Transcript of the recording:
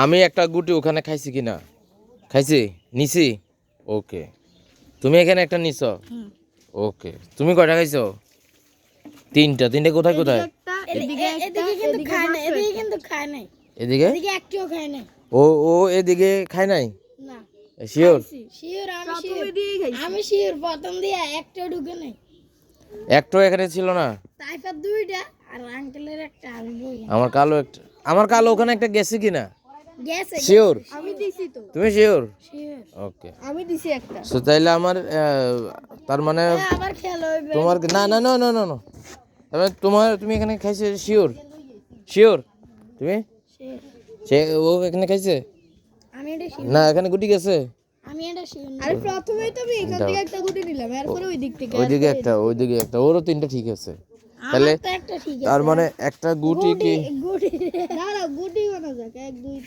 আমি একটা গুটি ওখানে খাইছি কিনা? খাইছি? নিছি? ওকে। তুমি এখানে একটা নিছ? ওকে। তুমি কয়টা খাইছো? তিনটা। তিনটা কোথায় কোথায়? এদিকে এদিকে কিন্তু খায় না কিন্তু খায় নাই। এদিকে? এদিকে একটিও খায় নাই। ও ও এদিকে খায় নাই? শিওর? শিওর আমি শিওর। প্রথম দিয়ে একটাও ঢুকে নাই। একটা এখানে ছিল না? দুইটা আর আঙ্কেলের একটা আমার কালো একটা আমার কালো ওখানে একটা গেছে কিনা? গেছে শিওর আমি দিছি তো। তুমি শিওর ওকে আমি দিছি একটা। সো তাইলে আমার তার মানে আবার খেয়াল হইবে তোমার না না না না না না। তবে তোমার তুমি এখানে খাইছো শিওর শিওর তুমি? সে ও এখানে খাইছে? আমি এটা না এখানে গুটি গেছে। আমি এটা শিওর আরে প্রথমেই তো আমি এখান থেকে একটা গুটি নিলাম এরপরে ওই দিক থেকে ওইদিকে একটা ওইদিকে একটা ওরও তিনটা ঠিক আছে। তাহলে তার মানে একটা গুটি কি? গুটি দাঁড়াও গুটি বানা যাক এক দুই